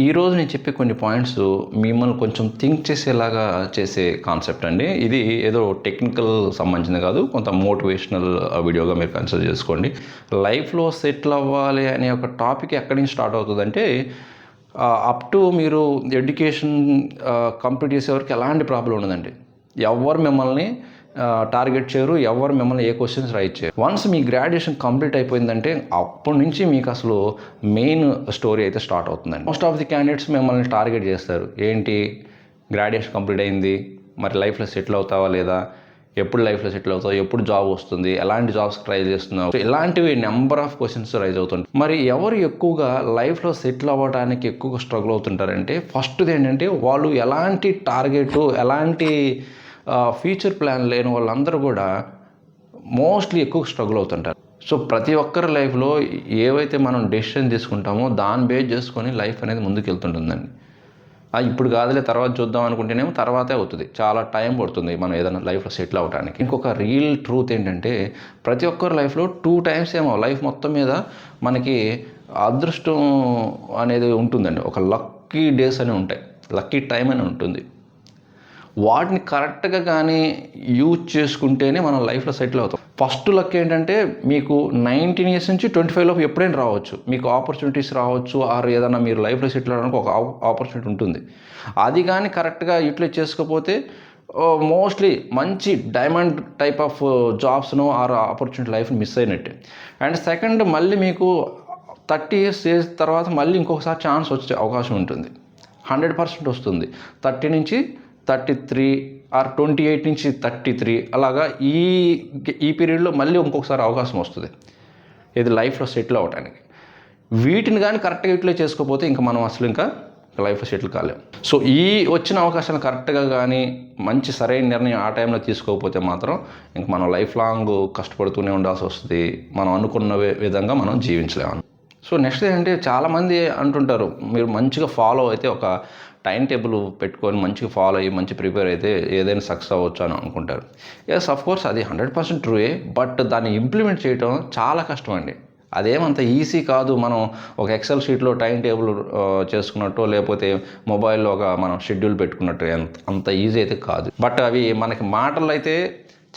ఈ రోజు నేను చెప్పే కొన్ని పాయింట్స్ మిమ్మల్ని కొంచెం థింక్ చేసేలాగా చేసే కాన్సెప్ట్ అండి. ఇది ఏదో టెక్నికల్ సంబంధించింది కాదు కొంత మోటివేషనల్ వీడియోగా మీరు కన్సిడర్ చేసుకోండి. లైఫ్లో సెటిల్ అవ్వాలి అనే ఒక టాపిక్ ఎక్కడి నుంచి స్టార్ట్ అవుతుందంటే అప్ టు మీరు ఎడ్యుకేషన్ కంప్లీట్ చేసే వరకు ఎలాంటి ప్రాబ్లం ఉండదండి. ఎవరు మిమ్మల్ని టార్గెట్ చేయరు ఎవరు మిమ్మల్ని ఏ క్వశ్చన్స్ రైట్ చేయరు. వన్స్ మీ గ్రాడ్యుయేషన్ కంప్లీట్ అయిపోయిందంటే అప్పటి నుంచి మీకు అసలు మెయిన్ స్టోరీ అయితే స్టార్ట్ అవుతుందండి. మోస్ట్ ఆఫ్ ది క్యాండిడేట్స్ మిమ్మల్ని టార్గెట్ చేస్తారు. ఏంటి? గ్రాడ్యుయేషన్ కంప్లీట్ అయింది. మరి లైఫ్లో సెటిల్ అవుతావా లేదా? ఎప్పుడు లైఫ్లో సెటిల్ అవుతావు? ఎప్పుడు జాబ్ వస్తుంది? ఎలాంటి జాబ్స్ ట్రై చేస్తున్నావు? ఇలాంటివి నెంబర్ ఆఫ్ క్వశ్చన్స్ రైజ్ అవుతుంటాయి. మరి ఎవరు ఎక్కువగా లైఫ్లో సెటిల్ అవ్వడానికి ఎక్కువగా స్ట్రగుల్ అవుతుంటారంటే ఫస్ట్ది ఏంటంటే వాళ్ళు ఎలాంటి టార్గెట్ ఎలాంటి ఫ్యూచర్ ప్లాన్ లేని వాళ్ళందరూ కూడా మోస్ట్లీ ఎక్కువ స్ట్రగుల్ అవుతుంటారు. సో ప్రతి ఒక్కరి లైఫ్లో ఏవైతే మనం డెసిషన్ తీసుకుంటామో దాన్ని బేస్ చేసుకొని లైఫ్ అనేది ముందుకు వెళ్తుంటుందండి ఇప్పుడు కాదులే తర్వాత చూద్దాం అనుకుంటేనేమో తర్వాతే అవుతుంది. చాలా టైం పడుతుంది మనం ఏదైనా లైఫ్లో సెటిల్ అవ్వడానికి ఇంకొక రియల్ ట్రూత్ ఏంటంటే ప్రతి ఒక్కరి లైఫ్లో టూ టైమ్స్ ఏమో లైఫ్ మొత్తం మీద మనకి అదృష్టం అనేది ఉంటుందండి. ఒక లక్కీ డేస్ అని ఉంటాయి. లక్కీ టైం అని ఉంటుంది. వాటిని కరెక్ట్గా కానీ యూజ్ చేసుకుంటేనే మనం లైఫ్లో సెటిల్ అవుతాం. ఫస్ట్ లక్ ఏంటంటే మీకు నైన్టీన్ ఇయర్స్ నుంచి ట్వంటీ ఫైవ్ లోపు ఎప్పుడైనా రావచ్చు. మీకు ఆపర్చునిటీస్ రావచ్చు. ఆర్ ఏదైనా మీరు లైఫ్లో సెటిల్ అవడానికి ఒక ఆపర్చునిటీ ఉంటుంది. అది కానీ కరెక్ట్గా యూటిలైజ్ చేసుకోకపోతే మోస్ట్లీ మంచి డైమండ్ టైప్ ఆఫ్ జాబ్స్ను ఆర్ ఆపర్చునిటీ లైఫ్ని మిస్ అయినట్టే. అండ్ సెకండ్ మళ్ళీ మీకు థర్టీ ఇయర్స్ ఏజ్ తర్వాత మళ్ళీ ఇంకొకసారి ఛాన్స్ వచ్చే అవకాశం ఉంటుంది. హండ్రెడ్ పర్సెంట్ వస్తుంది. థర్టీ నుంచి thirty three or twenty eight నుంచి థర్టీ త్రీ అలాగా ఈ ఈ పీరియడ్లో మళ్ళీ ఇంకొకసారి అవకాశం వస్తుంది. ఇది లైఫ్లో సెటిల్ అవ్వడానికి వీటిని కానీ కరెక్ట్గా యూటిలైజ్ చేసుకోకపోతే ఇంకా మనం అసలు ఇంకా లైఫ్లో సెటిల్ కాలేం. సో ఈ వచ్చిన అవకాశాన్ని కరెక్ట్గా కానీ మంచి సరైన నిర్ణయం ఆ టైంలో తీసుకోకపోతే మాత్రం ఇంక మనం లైఫ్ లాంగ్ కష్టపడుతూనే ఉండాల్సి వస్తుంది. మనం అనుకున్న విధంగా మనం జీవించలేము సో నెక్స్ట్ ఏంటంటే చాలామంది అంటుంటారు మీరు మంచిగా ఫాలో అయితే ఒక టైం టేబుల్ పెట్టుకొని మంచిగా ఫాలో అయ్యి మంచి ప్రిపేర్ అయితే ఏదైనా సక్సెస్ అవ్వచ్చు అని అనుకుంటారు. ఎస్ అఫ్ కోర్స్ అది హండ్రెడ్ పర్సెంట్ ట్రూయే బట్ దాన్ని ఇంప్లిమెంట్ చేయడం చాలా కష్టం అండి. అదేమంత ఈజీ కాదు మనం ఒక ఎక్సెల్ షీట్లో టైం టేబుల్ చేసుకున్నట్టు లేకపోతే మొబైల్లో ఒక మనం షెడ్యూల్ పెట్టుకున్నట్టు అంత అంత ఈజీ అయితే కాదు. బట్ అవి మనకి మాటలు అయితే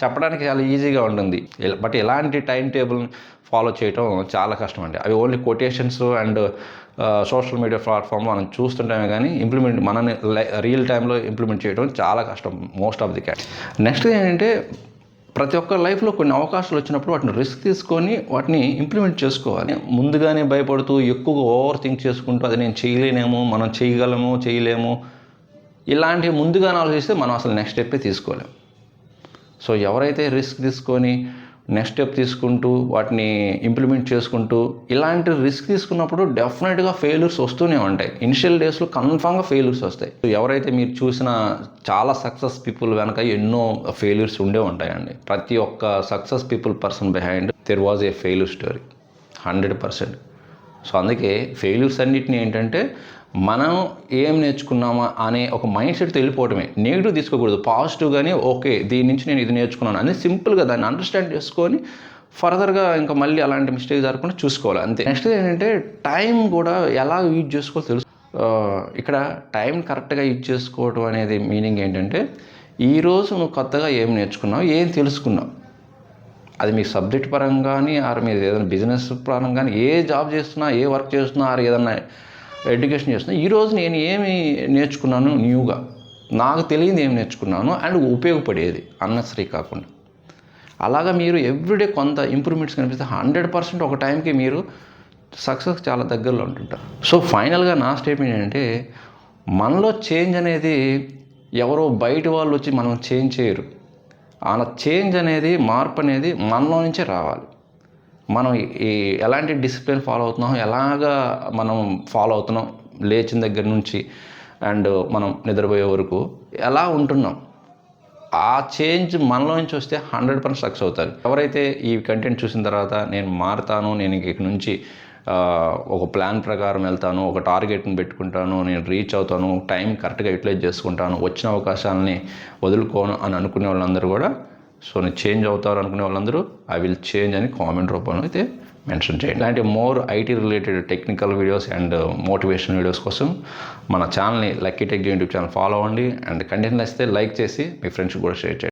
చెప్పడానికి చాలా ఈజీగా ఉంటుంది. బట్ ఎలాంటి టైం టేబుల్ ఫాలో చేయటం చాలా కష్టం అండి. అవి only quotations and social media platform మనం చూస్తుంటామే కానీ ఇంప్లిమెంట్ మనని రియల్ టైంలో ఇంప్లిమెంట్ చేయడం చాలా కష్టం most of the cat. Next ఏంటంటే ప్రతి ఒక్క లైఫ్లో కొన్ని అవకాశాలు వచ్చినప్పుడు వాటిని రిస్క్ తీసుకొని వాటిని ఇంప్లిమెంట్ చేసుకోవాలి. ముందుగానే భయపడుతూ ఎక్కువగా ఓవర్ థింక్ చేసుకుంటూ అది నేను చేయలేనేమో మనం చేయగలము చేయలేము ఇలాంటివి ముందుగానే ఆలోచిస్తే మనం అసలు నెక్స్ట్ స్టెప్పే తీసుకోలేము సో ఎవరైతే రిస్క్ తీసుకొని నెక్స్ట్ స్టెప్ తీసుకుంటూ వాటిని ఇంప్లిమెంట్ చేసుకుంటూ ఇలాంటి రిస్క్ తీసుకున్నప్పుడు డెఫినెట్గా ఫెయిల్యూర్స్ వస్తూనే ఉంటాయి. ఇనిషియల్ డేస్లో కన్ఫామ్గా ఫెయిల్యూర్స్ వస్తాయి. సో ఎవరైతే మీరు చూసిన చాలా సక్సెస్ పీపుల్ వెనక ఎన్నో ఫెయిల్యూర్స్ ఉండే ఉంటాయండి. ప్రతి ఒక్క success people person behind there was a failure story hundred percent. So అందుకే ఫెయిల్యూర్స్ అన్నిటిని ఏంటంటే మనం ఏం నేర్చుకున్నామా అనే ఒక మైండ్ సెట్తో వెళ్ళిపోవడమే నెగిటివ్ తీసుకోకూడదు. పాజిటివ్గానే ఓకే దీని నుంచి నేను ఇది నేర్చుకున్నాను అని సింపుల్గా దాన్ని అండర్స్టాండ్ చేసుకొని ఫర్దర్గా ఇంకా మళ్ళీ అలాంటి మిస్టేక్ జరగకుండా చూసుకోవాలి అంతే. నెక్స్ట్ ఏంటంటే టైం కూడా ఎలా యూజ్ చేసుకోవాలో తెలుసు. ఇక్కడ టైం కరెక్ట్గా యూజ్ చేసుకోవడం అనేది మీనింగ్ ఏంటంటే ఈరోజు నువ్వు కొత్తగా ఏం నేర్చుకున్నావు ఏం తెలుసుకున్నావు. అది మీ సబ్జెక్ట్ పరంగా కానీ ఆరు మీరు ఏదైనా బిజినెస్ పరంగా కానీ ఏ జాబ్ చేస్తున్నా ఏ వర్క్ చేస్తున్నా ఆరు ఏదన్నా ఎడ్యుకేషన్ చేస్తున్నా. ఈరోజు నేను ఏమి నేర్చుకున్నాను? న్యూగా. నాకు తెలియదు ఏం నేర్చుకున్నాను. అండ్ ఉపయోగపడేది. అన్నసరీ కాకుండా. అలాగా మీరు ఎవ్రీడే కొంత ఇంప్రూవ్మెంట్స్ కనిపిస్తే హండ్రెడ్ పర్సెంట్ ఒక టైంకి మీరు సక్సెస్ చాలా దగ్గరలో ఉంటుంటారు. సో ఫైనల్గా నా స్టేట్మెంట్ ఏంటంటే మనలో చేంజ్ అనేది ఎవరో బయట వాళ్ళు వచ్చి మనం చేంజ్ చేయరు. ఆ చేంజ్ అనేది మార్పు అనేది మనలో నుంచే రావాలి. మనం ఈ ఎలాంటి డిసిప్లిన్ ఫాలో అవుతున్నాం ఎలాగా మనం ఫాలో అవుతున్నాం లేచిన దగ్గర నుంచి అండ్ మనం నిద్రపోయే వరకు ఎలా ఉంటున్నాం? ఆ చేంజ్ మనలో నుంచి వస్తే హండ్రెడ్ పర్సెంట్ సక్సెస్ అవుతారు. ఎవరైతే ఈ కంటెంట్ చూసిన తర్వాత నేను మారుతాను నేను ఇక నుంచి ఒక ప్లాన్ ప్రకారం వెళ్తాను ఒక టార్గెట్ని పెట్టుకుంటాను నేను రీచ్ అవుతాను టైం కరెక్ట్గా యూటిలైజ్ చేసుకుంటాను వచ్చిన అవకాశాలని వదులుకోను అని అనుకునే వాళ్ళందరూ కూడా సో నేను చేంజ్ అవుతారు అనుకునే వాళ్ళందరూ ఐ విల్ చేంజ్ అని కామెంట్ రూపంలో అయితే మెన్షన్ చేయండి. ఇలాంటి more IT related technical videos and motivation videos కోసం మన ఛానల్ని Lucky Tech YouTube channel follow అవ్వండి. అండ్ కంటెంట్ నచ్చితే లైక్ చేసి మీ ఫ్రెండ్స్ కూడా షేర్ చేయండి.